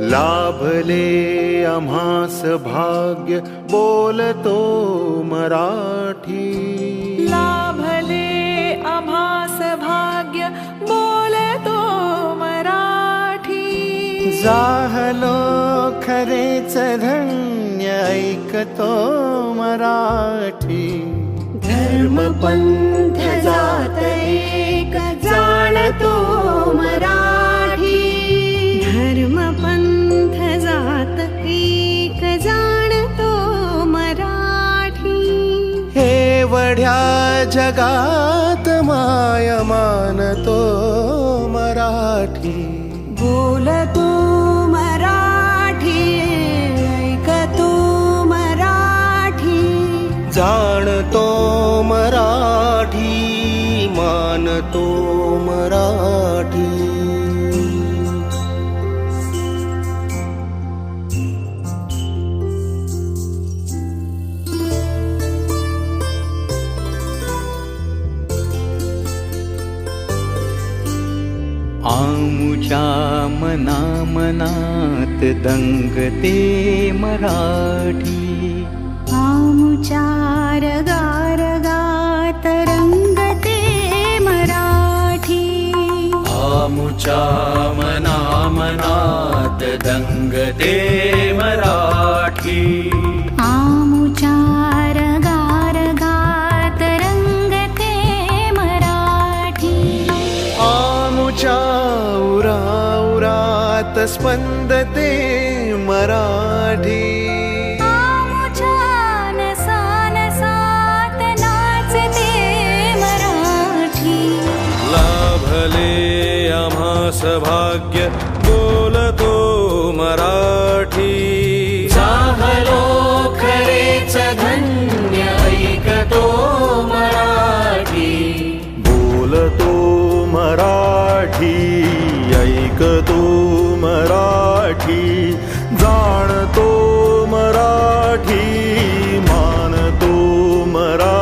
लाभले आम्हास भाग्य बोलतो मराठी। लाभले आम्हास भाग्य बोलतो मराठी। जाहलो खरेच धन्य ऐकतो मराठी। जात वढ्या जगात माय मानतो मराठी. बोलतो मराठी ऐकतो मराठी. जाणतो मराठी मानतो मराठी. आमुच्या मना मनात दंगते मराठी। आमुचार गारगात रंगते मराठी। आमुच्या मना मनात दंगते मराठी स्पंदते मराठी. लाभले आम्हा सभाग्य बोलतो मराठी. मराठी जाणतो मराठी मानतो मराठी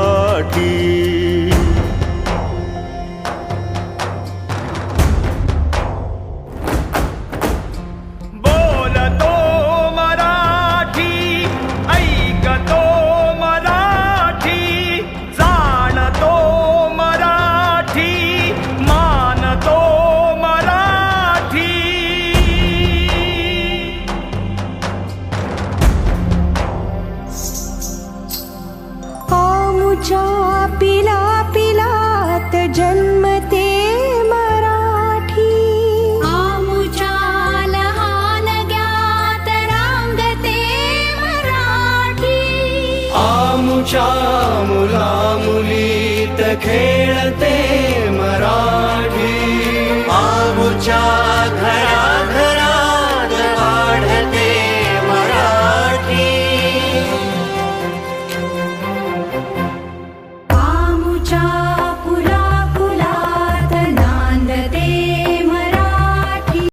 आमच्या मुलामुलीत खेळते मराठी। आमच्या घराघरात वाढते मराठी। आमच्या